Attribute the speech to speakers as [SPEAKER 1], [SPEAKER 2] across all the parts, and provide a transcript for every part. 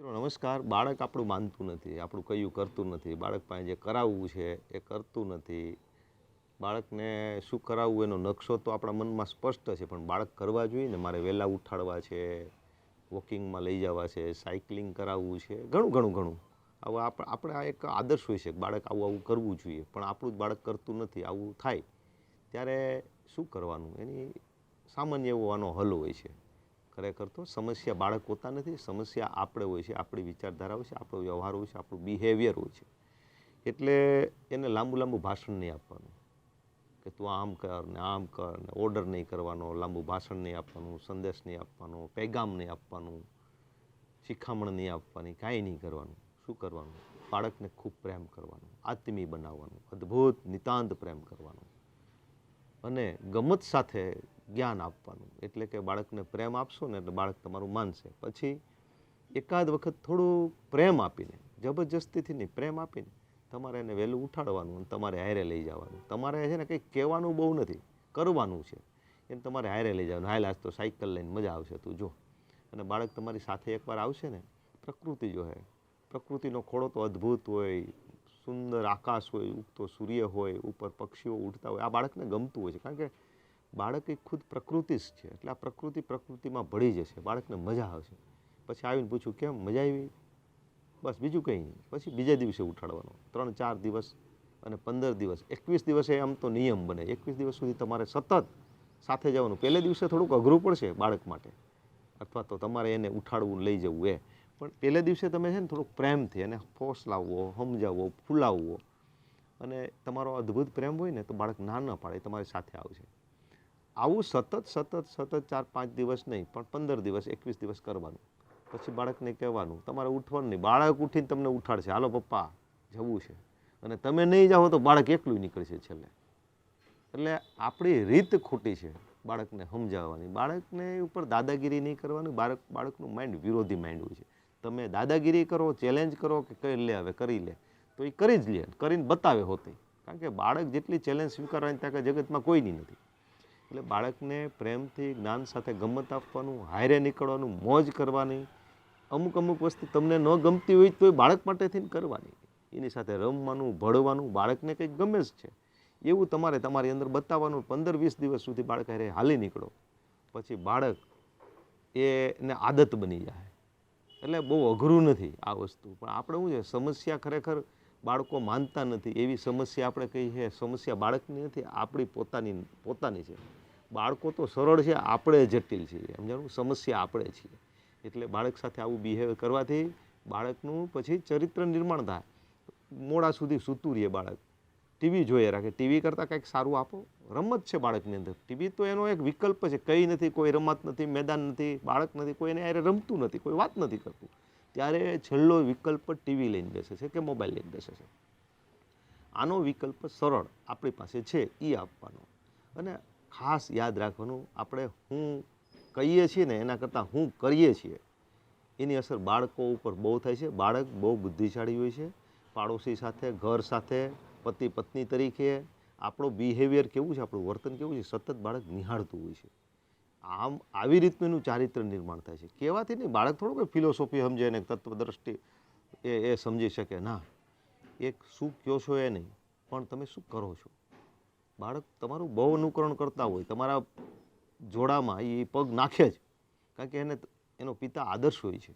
[SPEAKER 1] નમસ્કાર. બાળક આપણું માનતું નથી, આપણું કયું કરતું નથી. બાળક પાસે જે કરાવવું છે એ કરતું નથી. બાળકને શું કરાવવું એનો નકશો તો આપણા મનમાં સ્પષ્ટ છે, પણ બાળક કરવા જોઈએ ને, મારે વહેલા ઉઠાડવા છે, વોકિંગમાં લઈ જવા છે, સાયકલિંગ કરાવવું છે, ઘણું ઘણું ઘણું. હવે આપ- આપણે આ એક આદર્શ હોય છે બાળક આવું આવું કરવું જોઈએ, પણ આપણું જ બાળક કરતું નથી, આવું થાય. ત્યારે શું કરવાનું? એની સામાન્ય એવો આનો હલ હોય છે. ખરેખર તો સમસ્યા બાળક હોતા નથી, સમસ્યા આપણે હોય છે, આપણી વિચારધારા હોય છે, આપણો વ્યવહાર હોય છે, આપણું બિહેવિયર હોય છે. એટલે એને લાંબુ લાંબુ ભાષણ નહીં આપવાનું. કે તું આમ કર ને આમ કર ને ઓર્ડર નહીં કરવાનો, લાંબુ ભાષણ નહીં આપવાનું, સંદેશ નહીં આપવાનો, પેગામ નહીં આપવાનું, શિખામણ નહીં આપવાની, કાંઈ નહીં કરવાનું. શું કરવાનું? બાળકને ખૂબ પ્રેમ કરવાનો આત્મી બનાવવાનું, અદ્ભુત, નિતાંત પ્રેમ કરવાનો. અને ગમત સાથે જ્ઞાન આપવાનું. એટલે કે બાળકને પ્રેમ આપશો ને એટલે બાળક તમારું માનશે. પછી એકાદ વખત થોડું પ્રેમ આપીને, જબરજસ્તીથી નહીં, પ્રેમ આપીને તમારે એને વહેલું ઉઠાડવાનું અને તમારે હારે લઈ જવાનું. તમારે છે ને કંઈક કહેવાનું બહુ નથી, કરવાનું છે. એને તમારે હારે લઈ જવાનું. હાલ આજ તો સાયકલ લઈને મજા આવશે તું, જો. અને બાળક તમારી સાથે એકવાર આવશે ને, પ્રકૃતિ જો હે. પ્રકૃતિનો ખોળો તો અદ્ભુત હોય, સુંદર આકાશ હોય, ઉગતો સૂર્ય હોય, ઉપર પક્ષીઓ ઉડતા હોય. આ બાળકને ગમતું હોય છે. કારણ કે બાળક એ ખુદ પ્રકૃતિ જ છે. એટલે આ પ્રકૃતિ પ્રકૃતિમાં ભળી જશે. બાળકને મજા આવશે. પછી આવીને પૂછ્યું, કેમ? મજા આવી? બસ બીજું કંઈ નહીં. પછી બીજા દિવસે ઉઠાડવાનો. ત્રણ, ચાર દિવસ અને પંદર દિવસ. એકવીસ દિવસે આમ તો નિયમ બને. એકવીસ દિવસ સુધી તમારે સતત સાથે જવાનું. પહેલે દિવસે થોડુંક અઘરું પડશે બાળક માટે. અથવા તો તમારે એને ઉઠાડવું, લઈ જવું, એ. પણ પહેલે દિવસે તમે છે ને થોડુંક પ્રેમથી એને ફોર્સ લાવવો, સમજાવવો, ફૂલાવવો. અને તમારો અદ્ભુત પ્રેમ હોય ને તો બાળક ના ન પાડે તમારી સાથે આવશે. આવું સતત સતત સતત ચાર, પાંચ દિવસ નહીં, પણ પંદર દિવસ, એકવીસ દિવસ કરવાનું. પછી બાળકને કહેવાનું, તમારે ઉઠવાનું નહીં. બાળક ઉઠીને તમને ઉઠાડશે, હાલો પપ્પા, જવું છે. અને તમે નહીં જાઓ તો બાળક એકલું નીકળશે છેલ્લે. એટલે આપણી રીત ખોટી છે બાળકને સમજાવવાની. બાળકને ઉપર દાદાગીરી નહીં કરવાની, બાળક, બાળકનું માઇન્ડ વિરોધી માઇન્ડ હોય છે. તમે દાદાગીરી કરો ચેલેન્જ કરો કે કરી લે, હવે કરી લે, તો એ કરી જ લે, કરીને બતાવે હોતી. કારણ કે બાળક જેટલી ચેલેન્જ સ્વીકારવાની તાકાત જગતમાં કોઈની નથી. એટલે બાળકને પ્રેમથી જ્ઞાન સાથે ગમત આપવાનું, હાયરે નીકળવાનું, મોજ કરવાની, અમુક અમુક વસ્તુ તમને ન ગમતી હોય તો એ બાળક માટે થઈને કરવાની. એની સાથે રમવાનું, ભળવાનું બાળકને કંઈક ગમે જ છે. એવું તમારે તમારી અંદર બતાવવાનું, પંદર વીસ દિવસ સુધી બાળક હારે હાલી નીકળો. પછી બાળક એને આદત બની જાય. એટલે બહુ અઘરું નથી આ વસ્તુ. પણ આપણે શું છે, સમસ્યા ખરેખર બાળકો માનતા નથી. એવી સમસ્યા આપણે કહી છે? સમસ્યા બાળકની નથી, આપણી પોતાની પોતાની છે. બાળકો તો સરળ છે, આપણે જટિલ છીએ. સમજાણું? સમસ્યા આપણે છીએ. એટલે બાળક સાથે આવું બિહેવ કરવાથી બાળકનું પછી ચરિત્ર નિર્માણ થાય. મોડા સુધી સૂતું રહે બાળક. ટીવી જોઈએ રાખે. ટીવી કરતાં કંઈક સારું આપો. રમત છે બાળકની અંદર. ટીવી તો એનો એક વિકલ્પ છે. કંઈ નથી, કોઈ રમત નથી, મેદાન નથી, બાળક નથી કોઈ એને રમતું નથી, કોઈ વાત નથી કરતું. ત્યારે છેલ્લો વિકલ્પ ટીવી લઈને બેસે છે કે મોબાઈલ લઈને બેસે છે. આનો વિકલ્પ સરળ આપણી પાસે છે એ આપવાનો. અને ખાસ યાદ રાખવાનું, આપણે હું કહીએ છીએ ને એના કરતાં હું કરીએ છીએ, એની અસર બાળકો ઉપર બહુ થાય છે. બાળક બહુ બુદ્ધિશાળી હોય છે. પાડોશી સાથે, ઘર સાથે, પતિ પત્ની તરીકે આપણો બિહેવિયર કેવું છે, આપણું વર્તન કેવું છે, સતત બાળક નિહાળતું હોય છે. આમ આવી રીતનું એનું ચારિત્ર નિર્માણ થાય છે. કહેવાથી નહીં, બાળક થોડું કોઈ ફિલોસોફી સમજે ને તત્વદ્રષ્ટિ એ એ સમજી શકે. ના, એક શું કહો છો એ નહીં, પણ તમે શું કરો છો? બાળક તમારું બહુ અનુકરણ કરતા હોય, તમારા જોડામાં એ પગ નાખે જ, કારણ કે એને એનો પિતા આદર્શ હોય છે.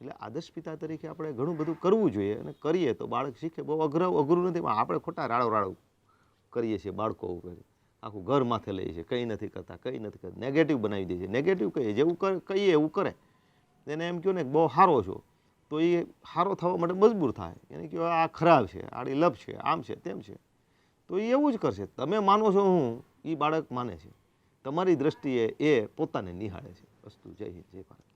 [SPEAKER 1] એટલે આદર્શ પિતા તરીકે આપણે ઘણું બધું કરવું જોઈએ અને કરીએ તો બાળક શીખે. બહુ અઘરું અઘરું નથી, પણ આપણે ખોટા રાડો રાડો કરીએ છીએ બાળકો ઉપર. આખું ઘર માથે લઈએ છે, કંઈ નથી કરતા, કંઈ નથી કરતા. નેગેટિવ બનાવી દઈએ છે. નેગેટિવ કહીએ જેવું કહીએ એવું કરે. એને એમ કહો ને બહુ સારો છો. તો એ સારો થવા માટે મજબૂર થાય. એને કહો આ ખરાબ છે આડી લપ છે, આમ છે, તેમ છે. તો એ એવું જ કરશે. તમે માનો છો હું એ બાળક માને છે. તમારી દ્રષ્ટિએ એ પોતાને નિહાળે છે. વસ્તુ જય હિન્દ, જય ભારત.